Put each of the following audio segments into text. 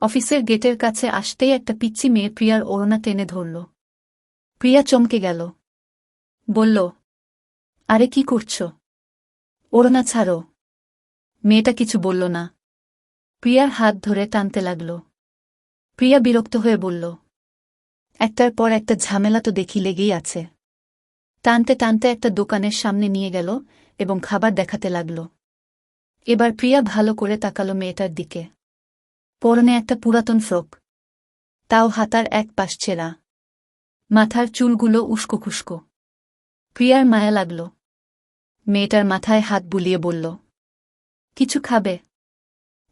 অফিসের গেটের কাছে আসতেই একটা পিচ্ছি মেয়ে প্রিয়ার ওড়না টেনে ধরল। প্রিয়া চমকে গেল। বলল, আরে কি করছ? ওড়না ছাড়ো। মেয়েটা কিছু বলল না। প্রিয়ার হাত ধরে টানতে লাগল। প্রিয়া বিরক্ত হয়ে বলল, একটার পর একটা ঝামেলা তো দেখি লেগেই আছে। টানতে টানতে একটা দোকানের সামনে নিয়ে গেল এবং খাবার দেখাতে লাগল। এবার প্রিয়া ভালো করে তাকালো মেয়েটার দিকে। পরনে একটা পুরাতন ফ্রক। তাও হাতার এক পাশ ছেঁড়া। মাথার চুলগুলো উস্কো খুস্কো। প্রিয়ার মায়া লাগল। মেয়েটার মাথায় হাত বুলিয়ে বলল, কিছু খাবে?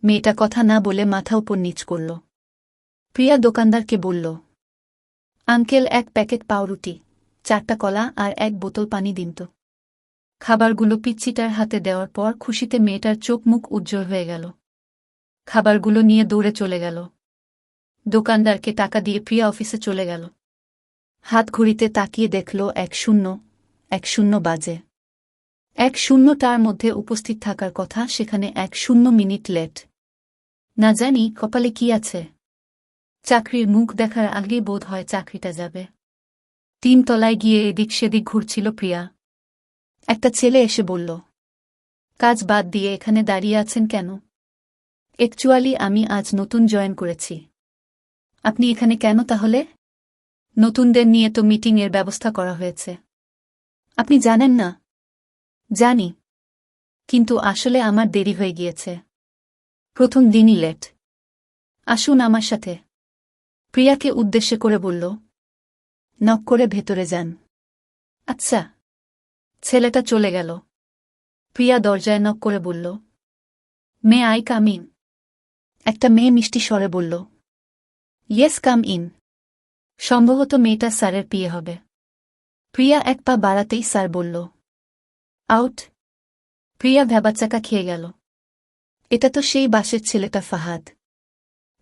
মেয়েটা কথা না বলে মাথা উপর নিচ করল। প্রিয়া দোকানদারকে বলল, আঙ্কেল, এক প্যাকেট পাউরুটি, চারটা কলা আর এক বোতল পানি দিন তো। খাবারগুলো পিচ্ছিটার হাতে দেওয়ার পর খুশিতে মেয়েটার চোখ মুখ উজ্জ্বল হয়ে গেল। খাবারগুলো নিয়ে দৌড়ে চলে গেল। দোকানদারকে টাকা দিয়ে প্রিয়া অফিসে চলে গেল। হাত ঘড়িতে তাকিয়ে দেখল এক শূন্য এক শূন্য বাজে। এক শূন্য তার মধ্যে উপস্থিত থাকার কথা সেখানে এক শূন্য মিনিট লেট। না জানি কপালে কি আছে। চাকরির মুখ দেখার আগেই বোধ হয় চাকরিটা যাবে। তিনতলায় গিয়ে এদিক সেদিক ঘুরছিল প্রিয়া। একটা ছেলে এসে বলল, কাজ বাদ দিয়ে এখানে দাঁড়িয়ে আছেন কেন? একচুয়ালি আমি আজ নতুন জয়েন করেছি। আপনি এখানে কেন তাহলে? নতুনদের নিয়ে তো মিটিংয়ের ব্যবস্থা করা হয়েছে। আপনি জানেন না? জানি। কিন্তু আসলে আমার দেরি হয়ে গিয়েছে। প্রথম দিনই লেট। আসুন আমার সাথে। প্রিয়াকে উদ্দেশ্য করে বলল, নক করে ভেতরে যান। আচ্ছা। ছেলেটা চলে গেল। প্রিয়া দরজায় নক করে বলল, মে আই কাম ইন। একটা মেয়ে মিষ্টি স্বরে বলল ইয়েস কাম ইন সম্ভবত মেয়েটা স্যারের বিয়ে হবে। প্রিয়া এক পা বাড়াতেই স্যার বলল আউট প্রিয়া ভ্যাবাচাকা খেয়ে গেল। এটা তো সেই বাসের ছেলেটা ফাহাদ।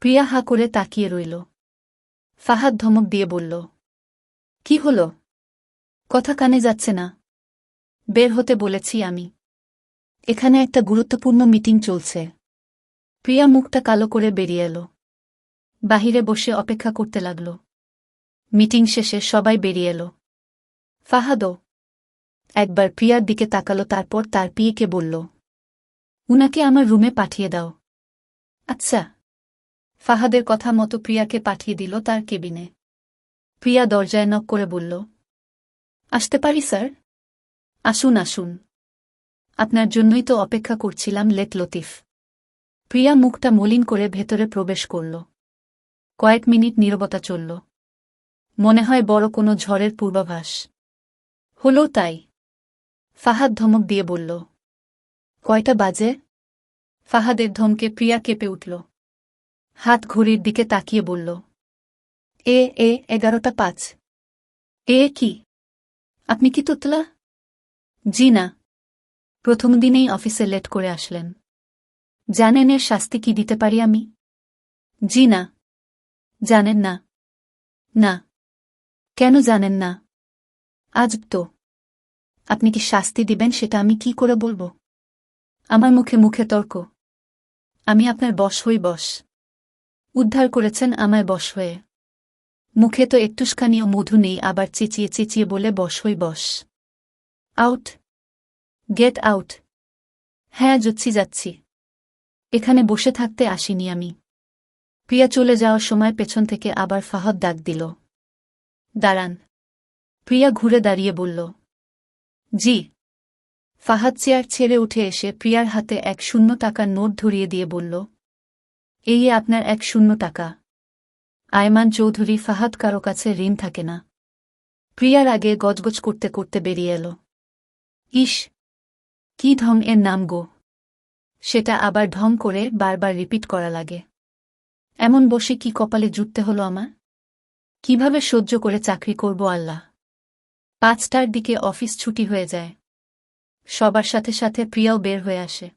প্রিয়া হা করে তাকিয়ে রইল। ফাহাদ ধমক দিয়ে বলল, কি হল? কথা কানে যাচ্ছে না। বের হতে বলেছি আমি। এখানে একটা গুরুত্বপূর্ণ মিটিং চলছে। প্রিয়া মুখটা কালো করে বেরিয়ে এলো। বাহিরে বসে অপেক্ষা করতে লাগল। মিটিং শেষে সবাই বেরিয়ে এলো। ফাহাদও একবার প্রিয়ার দিকে তাকালো, তারপর তার পিয়েকে বলল, উনাকে আমার রুমে পাঠিয়ে দাও। আচ্ছা। ফাহাদের কথা মতো প্রিয়াকে পাঠিয়ে দিল তার কেবিনে। প্রিয়া দরজায় নক করে বলল, আসতে পারি, স্যার? আসুন আসুন। আপনার জন্যই তো অপেক্ষা করছিলাম লেট লতিফ। প্রিয়া মুখটা মলিন করে ভেতরে প্রবেশ করল। কয়েক মিনিট নীরবতা চলল। মনে হয় বড় কোনো ঝড়ের পূর্বাভাস। হল তাই। ফাহাদ ধমক দিয়ে বলল, কয়টা বাজে? ফাহাদের ধমকে প্রিয়া কেঁপে উঠল। হাত ঘড়ির দিকে তাকিয়ে বলল, এ এ, এগারোটা পাঁচ। এ, কি? আপনি কি তুতলা? জি না। প্রথম দিনেই অফিসে লেট করে আসলেন। জানেন এর শাস্তি কি দিতে পারি আমি? জি না। জানেন না। না। কেন জানেন না? আজ তো। আপনি কি শাস্তি দিবেন সেটা আমি কি করে বলব? আমার মুখে মুখে তর্ক। আমি আপনার বশ হই বস উদ্ধার করেছেন আমায় বশ হয়ে। মুখে তো একটুস্খানিও মধু নেই, আবার চেঁচিয়ে চেঁচিয়ে বলে বস হই বস আউট। Get out. হ্যাঁ যাচ্ছি যাচ্ছি। এখানে বসে থাকতে আসিনি আমি। প্রিয়া চলে যাওয়ার সময় পেছন থেকে আবার ফাহদ ডাক দিল। দাঁড়ান। প্রিয়া ঘুরে দাঁড়িয়ে বলল, জি। ফাহাদ চেয়ার ছেড়ে উঠে এসে প্রিয়ার হাতে এক শূন্য টাকার নোট ধরিয়ে দিয়ে বলল, এই আপনার এক শূন্য টাকা। আয়মান চৌধুরী, ফাহাদ কারও কাছে ঋণ থাকে না। প্রিয়ার আগে গজগজ করতে করতে বেরিয়ে এলো। ইস, কি ঢং এর নাম গো। সেটা আবার ঢং করে বারবার রিপিট করা লাগে। এমন বসে কি কপালে জুটতে হলো আমার? কীভাবে সহ্য করে চাকরি করব আল্লাহ? পাঁচটার দিকে অফিস ছুটি হয়ে যায়। সবার সাথে সাথে প্রিয়াও বের হয়ে আসে।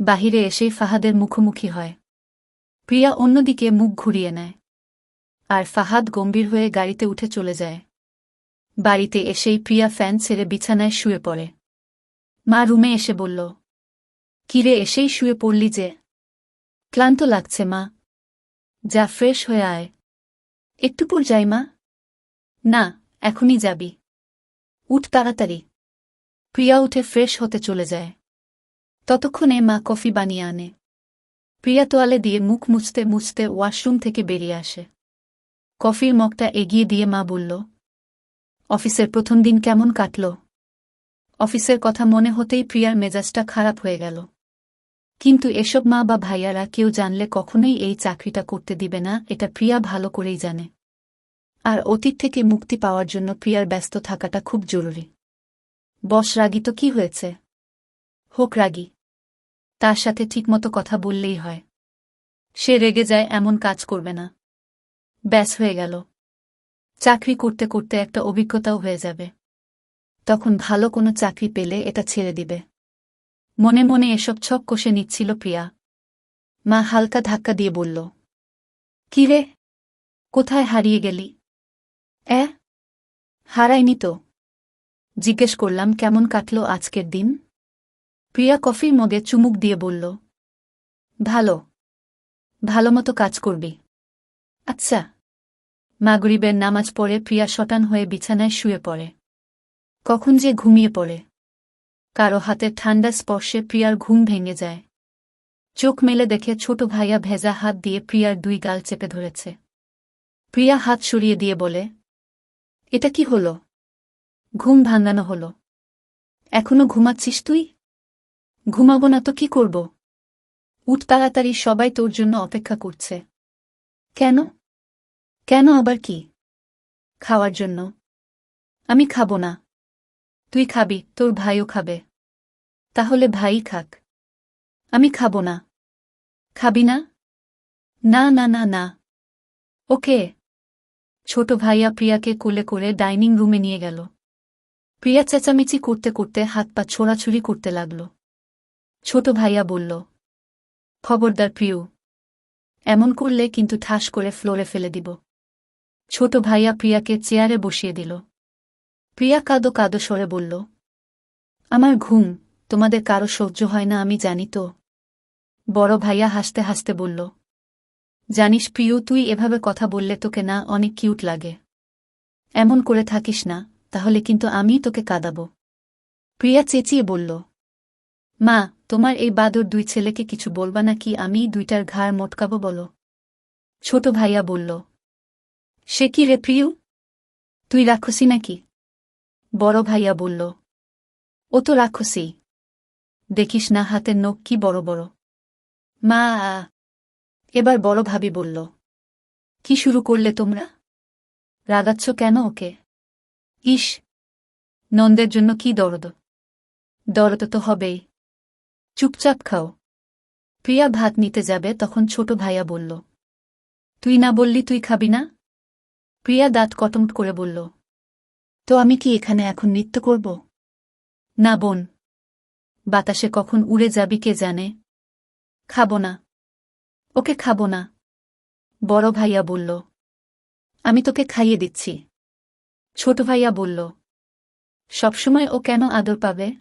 বাহিরে এসেই ফাহাদের মুখোমুখি হয়। প্রিয়া অন্যদিকে মুখ ঘুরিয়ে নেয়। আর ফাহাদ গম্ভীর হয়ে গাড়িতে উঠে চলে যায়। বাড়িতে এসেই প্রিয়া ফ্যান ছেড়ে বিছানায় শুয়ে পড়ে। মা রুমে এসে বলল কিরে এসেই শুয়ে পড়লি যে। ক্লান্ত লাগছে মা। যা ফ্রেশ হয়ে আয়। একটু পর যাই মা। না, এখনই যাবি। উঠ তাড়াতাড়ি। প্রিয়া উঠে ফ্রেশ হতে চলে যায়। ততক্ষণে মা কফি বানিয়ে আনে। প্রিয়া তোয়ালে দিয়ে মুখ মুছতে মুছতে ওয়াশরুম থেকে বেরিয়ে আসে। কফির মগটা এগিয়ে দিয়ে মা বলল, অফিসের প্রথম দিন কেমন কাটল? অফিসের কথা মনে হতেই প্রিয়ার মেজাজটা খারাপ হয়ে গেল। কিন্তু এসব মা বা ভাইয়ারা কেউ জানলে কখনোই এই চাকরিটা করতে দিবে না, এটা প্রিয়া ভালো করেই জানে। আর অতীত থেকে মুক্তি পাওয়ার জন্য প্রিয়ার ব্যস্ত থাকাটা খুব জরুরি। বস, রাগী তো কি হয়েছে? হোক, রাগী। তার সাথে ঠিকমতো কথা বললেই হয়। সে রেগে যায়, এমন কাজ করবে না। ব্যাস, হয়ে গেল। চাকরি করতে করতে একটা অভিজ্ঞতাও হয়ে যাবে। তখন ভালো কোনো চাকরি পেলে এটা ছেড়ে দিবে। মনে মনে এসব ছক কষে নিচ্ছিল প্রিয়া। মা হালকা ধাক্কা দিয়ে বলল, কি রে? কোথায় হারিয়ে গেলি? এ হারাইনি তো। জিজ্ঞেস করলাম, কেমন কাটল আজকের দিন? প্রিয়া কফির মগে চুমুক দিয়ে বলল, ভালো। ভালো মতো কাজ করবি। আচ্ছা। মাগরিবের নামাজ পড়ে প্রিয়া শটান হয়ে বিছানায় শুয়ে পড়ে। কখন যে ঘুমিয়ে পড়ে। কারও হাতের ঠান্ডা স্পর্শে প্রিয়ার ঘুম ভেঙে যায়। চোখ মেলে দেখে ছোট ভাইয়া ভেজা হাত দিয়ে প্রিয়ার দুই গাল চেপে ধরেছে। প্রিয়া হাত সরিয়ে দিয়ে বলে, এটা কি হল? ঘুম ভাঙানো হল। এখনও ঘুমাচ্ছিস তুই? ঘুমাবো না তো কি করব? উঠ তাড়াতাড়ি, সবাই তোর জন্য অপেক্ষা করছে। কেন? কেন আবার কি? খাওয়ার জন্য। আমি খাব না। তুই খাবি, তোর ভাইও খাবে। তাহলে ভাই খাক। আমি খাব না। খাবি না? না না না না। ওকে। ছোট ভাইয়া প্রিয়াকে কোলে করে ডাইনিং রুমে নিয়ে গেল। প্রিয়া চেঁচামেচি করতে করতে হাত পা ছোড়াছুরি করতে লাগল। ছোট ভাইয়া বলল, খবরদার প্রিয়, এমন করলে কিন্তু ঠাস করে ফ্লোরে ফেলে দিব। ছোট ভাইয়া প্রিয়াকে চেয়ারে বসিয়ে দিল। প্রিয়া কাদো কাদো সরে বলল, আমার ঘুম, তোমাদের কারও সহ্য হয় না, আমি জানি তো। বড় ভাইয়া হাসতে হাসতে বলল, জানিস প্রিয়, তুই এভাবে কথা বললে তোকে না অনেক কিউট লাগে। এমন করে থাকিস না, তাহলে কিন্তু আমি তোকে কাঁদাব। প্রিয়া চেঁচিয়ে বলল, মা, তোমার এই বাদর দুই ছেলেকে কিছু বলবা না কি আমি দুইটার ঘাড় মটকাব বলো। ছোট ভাইয়া বলল, সে কি রে প্রিয়? তুই রাক্ষসী নাকি? বড় ভাইয়া বলল, ও তো রাক্ষসী। দেখিস না হাতের নখ কি বড় বড়। মা, এবার বড় ভাবি বলল, কি শুরু করলে তোমরা? রাগাচ্ছ কেন ওকে? ইস, নন্দের জন্য কি দরদ? দরদ তো হবেই। চুপচাপ খাও। প্রিয়া ভাত নিতে যাবে, তখন ছোট ভাইয়া বলল, তুই না বললি তুই খাবি না? প্রিয়া দাঁত কটমট করে বলল তো আমি কি এখানে এখন নৃত্য করব? না বোন। বাতাসে কখন উড়ে যাবি কে জানে? খাব না। ওকে খাব না। বড় ভাইয়া বলল। আমি তোকে খাইয়ে দিচ্ছি। ছোট ভাইয়া বলল। সবসময় ও কেন আদর পাবে?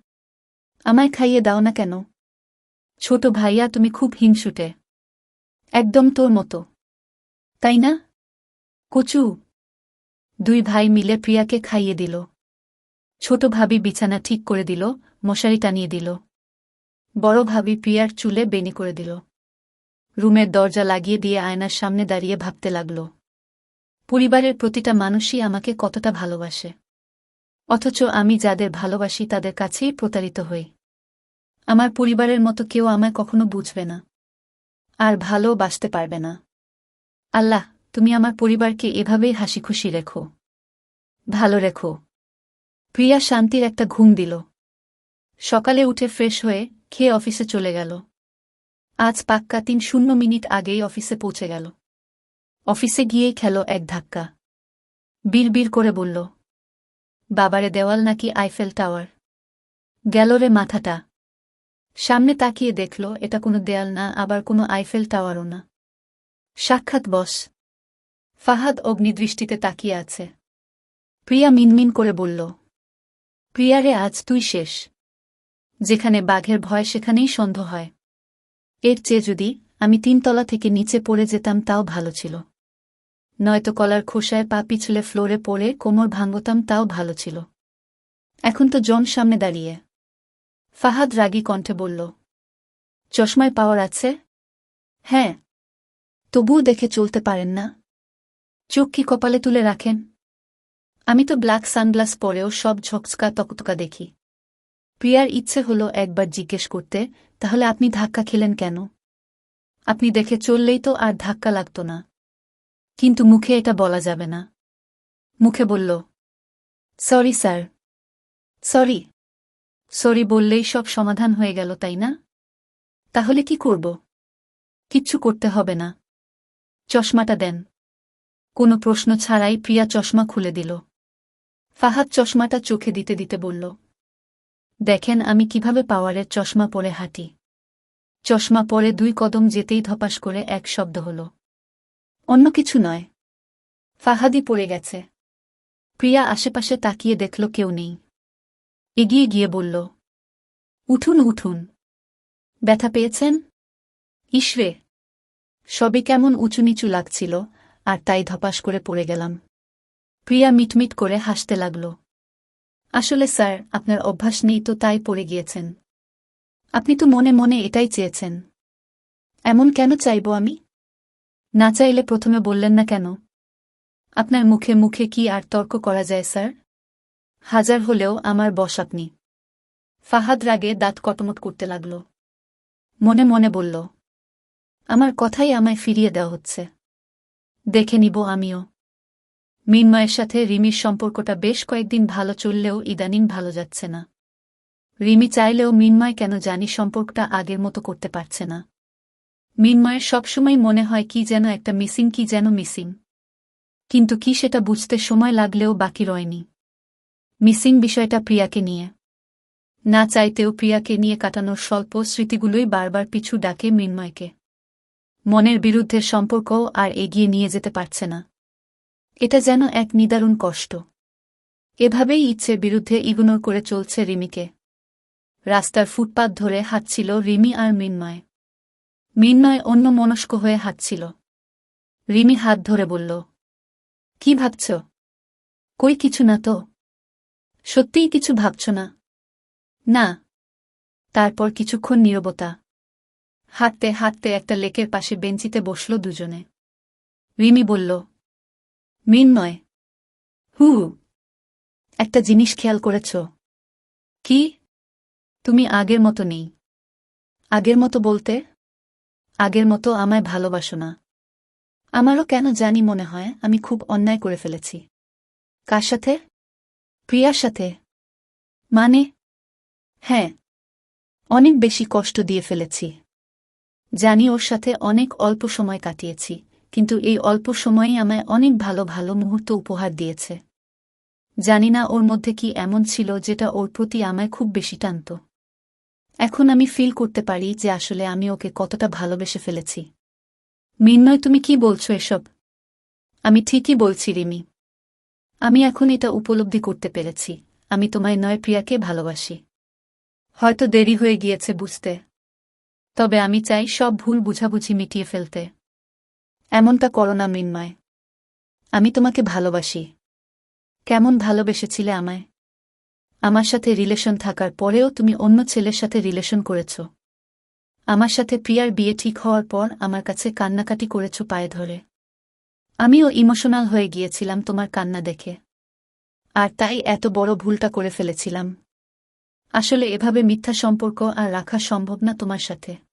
আমায় খাইয়ে দাও না কেন? ছোট ভাইয়া, তুমি খুব হিংসুটে। একদম তোর মতো। তাই না? কচু দুই ভাই মিলে প্রিয়াকে খাইয়ে দিল। ছোট ভাবি বিছানা ঠিক করে দিল, মশারি টানিয়ে দিল। বড় ভাবি প্রিয়ার চুলে বেনি করে দিল। রুমের দরজা লাগিয়ে দিয়ে আয়নার সামনে দাঁড়িয়ে ভাবতে লাগল, পরিবারের প্রতিটা মানুষই আমাকে কতটা ভালোবাসে। অথচ আমি যাদের ভালোবাসি তাদের কাছেই প্রতারিত হই। আমার পরিবারের মতো কেউ আমায় কখনো বুঝবে না। আর ভালো বাসতে পারবে না। আল্লাহ তুমি আমার পরিবারকে এভাবেই হাসি খুশি রেখো। ভালো রেখো। প্রিয়া শান্তির একটা ঘুম দিল। সকালে উঠে ফ্রেশ হয়ে খেয়ে অফিসে চলে গেল। আজ পাক্কা তিন শূন্য মিনিট আগেই অফিসে পৌঁছে গেল। অফিসে গিয়েই খেল এক ধাক্কা। বীর করে বলল, বাবারে দেওয়াল নাকি আইফেল টাওয়ার? গেল রে মাথাটা। সামনে তাকিয়ে দেখল, এটা কোনো দেয়াল না, আবার কোনো আইফেল টাওয়ারও না। সাক্ষাৎ বস। ফাহাদ অগ্নিদৃষ্টিতে তাকিয়ে আছে। প্রিয়া মিনমিন করে বলল, প্রিয়ারে, আজ তুই শেষ। যেখানে বাঘের ভয়, সেখানেই সন্ধ হয়। এর চেয়ে যদি আমি তিনতলা থেকে নিচে পড়ে যেতাম, তাও ভালো ছিল। নয়তো কলার খোসায় পা পিছলে ফ্লোরে পড়ে কোমর ভাঙ্গতাম তাও ভালো ছিল। এখন তো জন সামনে দাঁড়িয়ে। ফাহাদ রাগী কণ্ঠে বলল, চশমায় পাওয়ার আছে? হ্যাঁ। তবুও দেখে চলতে পারেন না। চোখ কি কপালে তুলে রাখেন? আমি তো ব্ল্যাক সানগ্লাস পরেও সব ঝকঝকা তকতকা দেখি। প্রিয়ার ইচ্ছে হলো একবার জিজ্ঞেস করতে, তাহলে আপনি ধাক্কা খেলেন কেন? আপনি দেখে চললেই তো আর ধাক্কা লাগত না। কিন্তু মুখে এটা বলা যাবে না। মুখে বলল, সরি স্যার। সরি। সরি বললেই সব সমাধান হয়ে গেল, তাই না? তাহলে কি করব? কিচ্ছু করতে হবে না। চশমাটা দেন। কোনো প্রশ্ন ছাড়াই প্রিয়া চশমা খুলে দিল। ফাহাদ চশমাটা চোখে দিতে দিতে বলল, দেখেন আমি কীভাবে পাওয়ারের চশমা পরে হাঁটি। চশমা পরে দুই কদম যেতেই ধপাস করে এক শব্দ হল। অন্য কিছু নয়। ফাহাদি পড়ে গেছে। প্রিয়া আশেপাশে তাকিয়ে দেখল কেউ নেই। এগিয়ে গিয়ে বলল, উঠুন উঠুন। ব্যথা পেয়েছেন? ইসরে সবে কেমন উঁচু নিচু লাগছিল। আর তাই ধপাস করে পড়ে গেলাম। প্রিয়া মিটমিট করে হাসতে লাগল। আসলে স্যার, আপনার অভ্যাস নেই তো তাই পড়ে গিয়েছেন। আপনি তো মনে মনে এটাই চেয়েছেন। এমন কেন চাইব আমি? না চাইলে প্রথমে বললেন না কেন? আপনার মুখে মুখে কি আর তর্ক করা যায়, স্যার? হাজার হলেও আমার বস আপনি। ফাহাদ রাগে দাঁত কটমট করতে লাগল। মনে মনে বলল, আমার কথাই আমায় ফিরিয়ে দেওয়া হচ্ছে। দেখে নিব আমিও। মিনময়ের সাথে রিমির সম্পর্কটা বেশ কয়েকদিন ভালো চললেও ইদানিং ভালো যাচ্ছে না। রিমি চাইলেও মিনময় কেন জানি সম্পর্কটা আগের মতো করতে পারছে না। মিনময়ের সবসময় মনে হয় কি যেন একটা মিসিং, কি যেন মিসিং। কিন্তু কি সেটা বুঝতে সময় লাগলেও বাকি রয়নি। মিসিং বিষয়টা প্রিয়াকে নিয়ে। না চাইতেও প্রিয়াকে নিয়ে কাটানোর স্বল্প স্মৃতিগুলোই বারবার পিছু ডাকে মিনময়কে। মনের বিরুদ্ধে সম্পর্ক আর এগিয়ে নিয়ে যেতে পারছে না। এটা যেন এক নিদারুণ কষ্ট। এভাবেই ইচ্ছের বিরুদ্ধে ইগনোর করে চলছে রিমিকে। রাস্তার ফুটপাত ধরে হাঁটছিল রিমি আর মিনময়। মিন্ময় অন্য মনস্ক হয়ে হাঁটছিল। রিমি হাত ধরে বলল, কি ভাবছ? কই কিছু না তো? সত্যিই কিছু ভাবছ না? না। তারপর কিছুক্ষণ নীরবতা। হাঁটতে হাঁটতে একটা লেকের পাশে বেঞ্চিতে বসল দুজনে। রিমি বলল মিনময় হু। একটা জিনিস খেয়াল করেছ। কি? তুমি আগের মতো নেই। আগের মতো বলতে? আগের মতো আমায় ভালোবাসো না। আমারও কেন জানি মনে হয় আমি খুব অন্যায় করে ফেলেছি। কার সাথে? প্রিয়ার সাথে। মানে? হ্যাঁ অনেক বেশি কষ্ট দিয়ে ফেলেছি। জানি ওর সাথে অনেক অল্প সময় কাটিয়েছি, কিন্তু এই অল্প সময়ই আমায় অনেক ভালো ভালো মুহূর্ত উপহার দিয়েছে। জানি না ওর মধ্যে কি এমন ছিল যেটা ওর প্রতি আমায় খুব বেশি টানত। এখন আমি ফিল করতে পারি যে আসলে আমি ওকে কতটা ভালোবেসে ফেলেছি। মিন্ময়, তুমি কি বলছো এসব? আমি ঠিকই বলছি, রিমি। আমি এখন এটা উপলব্ধি করতে পেরেছি। আমি তোমায় নয়, প্রিয়াকে ভালোবাসি। হয়তো দেরি হয়ে গিয়েছে বুঝতে। তবে আমি চাই সব ভুল বুঝাবুঝি মিটিয়ে ফেলতে। এমনটা করো না মৃন্ময়। আমি তোমাকে ভালোবাসি। কেমন ভালোবেসেছিলে আমায়। আমার সাথে রিলেশন থাকার পরেও তুমি অন্য ছেলের সাথে রিলেশন করেছ। আমার সাথে প্রিয়ার বিয়ে ঠিক হওয়ার পর আমার কাছে কান্নাকাটি করেছ পায়ে ধরে। আমিও ইমোশনাল হয়ে গিয়েছিলাম তোমার কান্না দেখে। আর তাই এত বড় ভুলটা করে ফেলেছিলাম। আসলে এভাবে মিথ্যা সম্পর্ক আর রাখা সম্ভব না তোমার সাথে।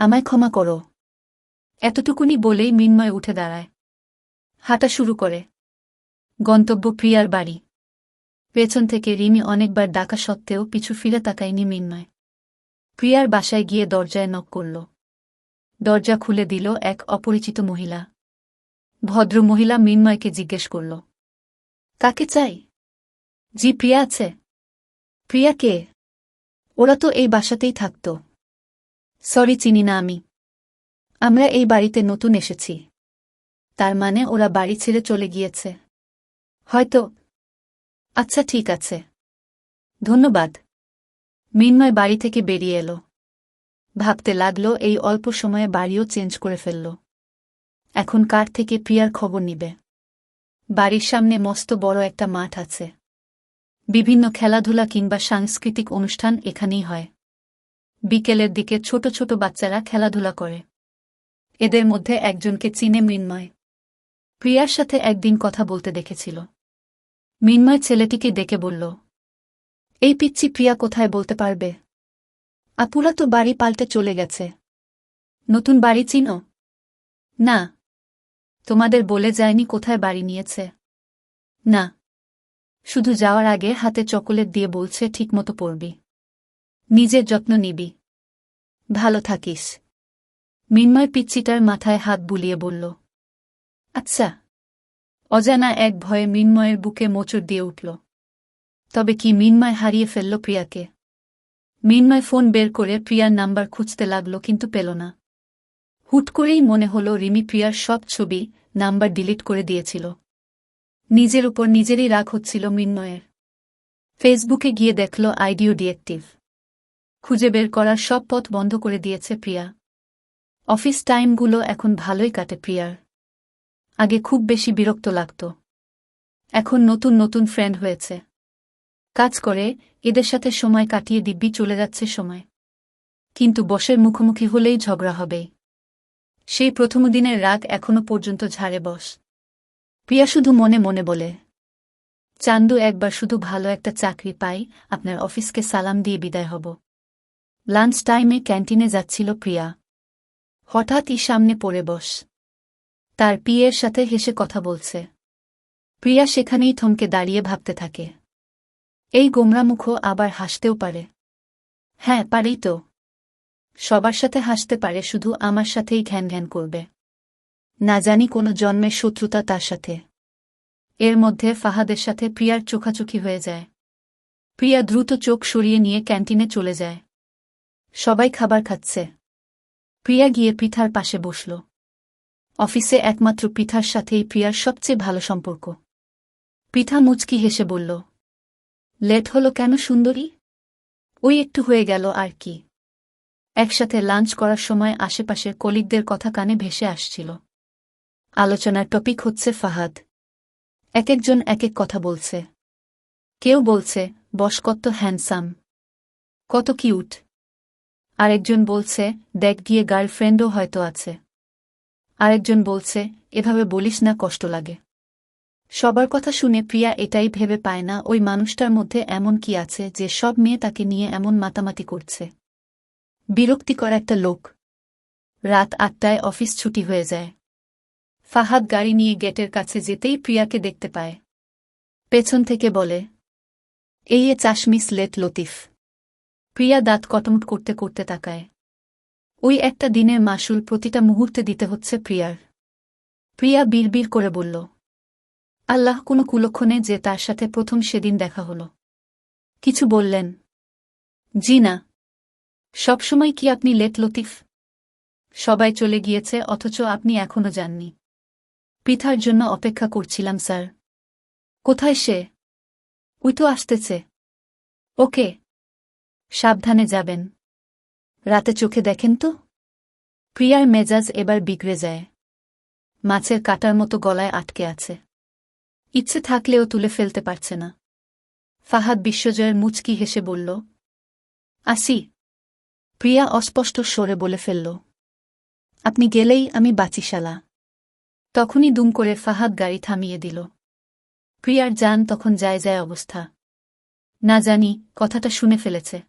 আমায় ক্ষমা করো। এতটুকুনি বলেই মিন্ময় উঠে দাঁড়ায়। হাঁটা শুরু করে। গন্তব্য প্রিয়ার বাড়ি। পেছন থেকে রিমি অনেকবার ডাকা সত্ত্বেও পিছু ফিরে তাকায়নি মিন্ময়। প্রিয়ার বাসায় গিয়ে দরজায় নক করল। দরজা খুলে দিল এক অপরিচিত মহিলা। ভদ্র মহিলা মিন্ময়কে জিজ্ঞেস করল, কাকে চাই? জি, প্রিয়া আছে। প্রিয়া কে? ওরা তো এই বাসাতেই থাকত। সরি, চিনি না আমি। আমরা এই বাড়িতে নতুন এসেছি। তার মানে ওরা বাড়ি ছেড়ে চলে গিয়েছে। হয়তো। আচ্ছা ঠিক আছে। ধন্যবাদ। মিন্ময় বাড়ি থেকে বেরিয়ে এলো। ভাবতে লাগল এই অল্প সময়ে বাড়িও চেঞ্জ করে ফেলল। এখন কার থেকে প্রিয়ার খবর নিবে? বাড়ির সামনে মস্ত বড় একটা মাঠ আছে। বিভিন্ন খেলাধুলা কিংবা সাংস্কৃতিক অনুষ্ঠান এখানেই হয়। বিকেলের দিকে ছোট ছোট বাচ্চারা খেলাধুলা করে। এদের মধ্যে একজনকে চিনে মৃন্ময়। প্রিয়ার সাথে একদিন কথা বলতে দেখেছিল। মৃন্ময় ছেলেটিকে ডেকে বলল, এই পিচ্ছি প্রিয়া কোথায় বলতে পারবে? আপুরা তো বাড়ি পাল্টে চলে গেছে। নতুন বাড়ি চিনো? না। তোমাদের বলে যায়নি কোথায় বাড়ি নিয়েছে? না। শুধু যাওয়ার আগে হাতে চকোলেট দিয়ে বলছে ঠিকমতো পড়বি। নিজের যত্ন নিবি। ভালো থাকিস। মিন্ময় পিচ্চিটার মাথায় হাত বুলিয়ে বলল আচ্ছা। অজানা এক ভয়ে মিন্ময়ের বুকে মোচড় দিয়ে উঠল। তবে কি মিন্ময় হারিয়ে ফেলল প্রিয়াকে? মিন্ময় ফোন বের করে প্রিয়ার নাম্বার খুঁজতে লাগল, কিন্তু পেল না। হুট করেই মনে হল রিমি প্রিয়ার সব ছবি নাম্বার ডিলিট করে দিয়েছিল। নিজের উপর নিজেরই রাগ হচ্ছিল মিন্ময়ের। ফেসবুকে গিয়ে দেখল আইডিও ডিএক্টিভ। খুঁজে বের করার সব পথ বন্ধ করে দিয়েছে প্রিয়া। অফিস টাইমগুলো এখন ভালোই কাটে প্রিয়ার। আগে খুব বেশি বিরক্ত লাগত। এখন নতুন নতুন ফ্রেন্ড হয়েছে। কাজ করে, এদের সাথে সময় কাটিয়ে দিব্যি চলে যাচ্ছে সময়। কিন্তু বসের মুখোমুখি হলেই ঝগড়া হবে। সেই প্রথম দিনের রাগ এখনও পর্যন্ত ঝাড়ে বস। প্রিয়া শুধু মনে মনে বলে, চান্দু একবার শুধু ভালো একটা চাকরি পাই, আপনার অফিসকে সালাম দিয়ে বিদায় হব। লাঞ্চ টাইমে ক্যান্টিনে যাচ্ছিল প্রিয়া। হঠাৎই সামনে পড়ে বস। তার পিয়ের সাথে হেসে কথা বলছে। প্রিয়া সেখানেই থমকে দাঁড়িয়ে ভাবতে থাকে। এই গোমরামুখো আবার হাসতেও পারে। হ্যাঁ পারেই তো। সবার সাথে হাসতে পারে, শুধু আমার সাথেই ঘ্যান ঘ্যান করবে। না জানি কোনো জন্মের শত্রুতা তার সাথে। এর মধ্যে ফাহাদের সাথে প্রিয়ার চোখাচোখি হয়ে যায়। প্রিয়া দ্রুত চোখ সরিয়ে নিয়ে ক্যান্টিনে চলে যায়। সবাই খাবার খাচ্ছে। প্রিয়া গিয়ে পিঠার পাশে বসল। অফিসে একমাত্র পিঠার সাথেই প্রিয়ার সবচেয়ে ভালো সম্পর্ক। পিঠা মুচকি হেসে বলল, লেট হলো কেন সুন্দরী? ওই একটু হয়ে গেল আর কি। একসাথে লাঞ্চ করার সময় আশেপাশের কলিগদের কথা কানে ভেসে আসছিল। আলোচনার টপিক হচ্ছে ফাহাদ। এক একজন এক এক কথা বলছে। কেউ বলছে, বস কত হ্যান্ডসাম। কত কিউট। আরেকজন বলছে, দেখ গিয়ে গার্লফ্রেন্ডও হয়তো আছে। আরেকজন বলছে, এভাবে বলিস না, কষ্ট লাগে। সবার কথা শুনে প্রিয়া এটাই ভেবে পায় না, ওই মানুষটার মধ্যে এমন কি আছে যে সব মেয়ে তাকে নিয়ে এমন মাতামাতি করছে। বিরক্তিকর একটা লোক। রাত আটটায় অফিস ছুটি হয়ে যায়। ফাহাদ গাড়ি নিয়ে গেটের কাছে যেতেই প্রিয়াকে দেখতে পায়। পেছন থেকে বলে, এই এ চাশমিস লেট লতিফ। প্রিয়া দাঁত কটমট করতে করতে তাকায়। ওই একটা দিনের মাসুল প্রতিটা মুহূর্তে দিতে হচ্ছে প্রিয়ার। প্রিয়া বিড়বিড় করে বলল, আল্লাহ কোনো কুলক্ষণে যে তার সাথে প্রথম সেদিন দেখা হল। কিছু বললেন। জি না। সবসময় কি আপনি লেট লতিফ? সবাই চলে গিয়েছে, অথচ আপনি এখনও যাননি। পিঠার জন্য অপেক্ষা করছিলাম, স্যার। কোথায় সে? ওই তো আসতেছে। ওকে। সাবধানে যাবেন। রাতে চোখে দেখেন তো? প্রিয়ার মেজাজ এবার বিগড়ে যায়। মাছের কাটার মতো গলায় আটকে আছে। ইচ্ছে থাকলেও তুলে ফেলতে পারছে না। ফাহাদ বিশ্বজয়ের মুচকি হেসে বলল, আসি। প্রিয়া অস্পষ্ট স্বরে বলে ফেলল, আপনি গেলেই আমি বাচিশালা। তখনই দুম করে ফাহাদ গাড়ি থামিয়ে দিল। প্রিয়ার যান তখন যায় যায় অবস্থা। না জানি, কথাটা শুনে ফেলেছে।